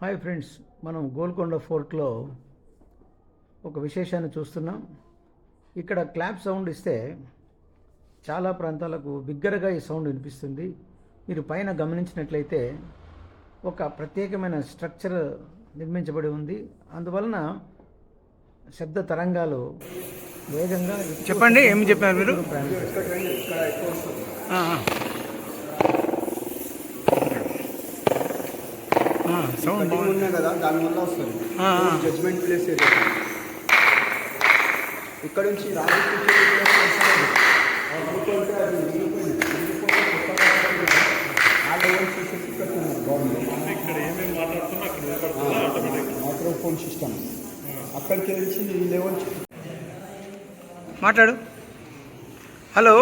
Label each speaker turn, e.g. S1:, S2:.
S1: Hi friends మనం గోల్కొండ ఫోర్ట్లో ఒక విశేషాన్ని చూస్తున్నాం. ఇక్కడ క్లాప్ సౌండ్ ఇస్తే చాలా ప్రాంతాలకు బిగ్గరగా ఈ సౌండ్ వినిపిస్తుంది. మీరు పైన గమనించినట్లయితే ఒక ప్రత్యేకమైన స్ట్రక్చర్ నిర్మించబడి ఉంది. అందువలన శబ్ద తరంగాలు వేగంగా
S2: చెప్పండి ఏం చెప్పారు మీరు? సౌండ్
S3: ఉన్నాయి కదా దాని వల్ల వస్తుంది. జడ్జ్మెంట్ ప్లేస్ ఇక్కడ నుంచి గవర్నమెంట్ మైక్రోఫోన్ సిస్టమ్ అక్కడికి వెళ్ళి ఈ లెవెల్
S2: మాట్లాడు. హలో